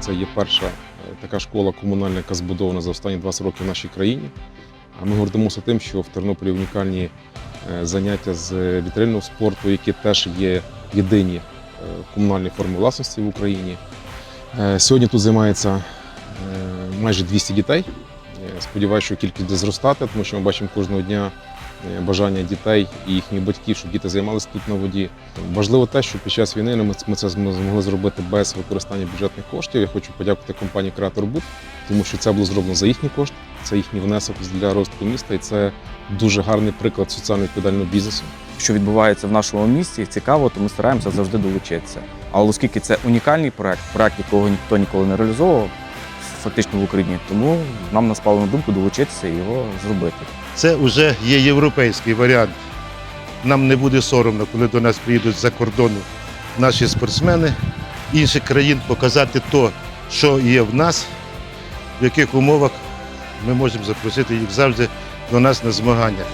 це є перша е, така школа комунальна, яка збудована за останні 20 років в нашій країні. А ми гордимося тим, що в Тернополі унікальні е, заняття з вітрильного спорту, які теж є єдині е, комунальні форми власності в Україні. Е, Сьогодні тут займається е, майже 200 дітей. Е, Сподіваюся, що кількість буде зростати, тому що ми бачимо кожного дня е, бажання дітей і їхніх батьків, щоб діти займалися тут на воді. Важливо те, що під час війни ми ми це змогли зробити без використання бюджетних коштів. Я хочу подякувати компанії Креатор Буд, тому що це було зроблено за їхні кошти. Це їхній внесок для розвитку міста, і це дуже гарний приклад соціально відповідального бізнесу. що відбувається в нашому місті, цікаво, то ми стараємося завжди долучитися. Але оскільки це унікальний проект, проект, якого ніхто ніколи не реалізовував, фактично в Україні, тому нам наспало на думку долучитися і його зробити. Це вже є європейський варіант. Нам не буде соромно, коли до нас приїдуть з-за кордону наші спортсмени інших країн, показати то, що є в нас, в яких умовах ми можемо запросити їх завжди до нас на змагання.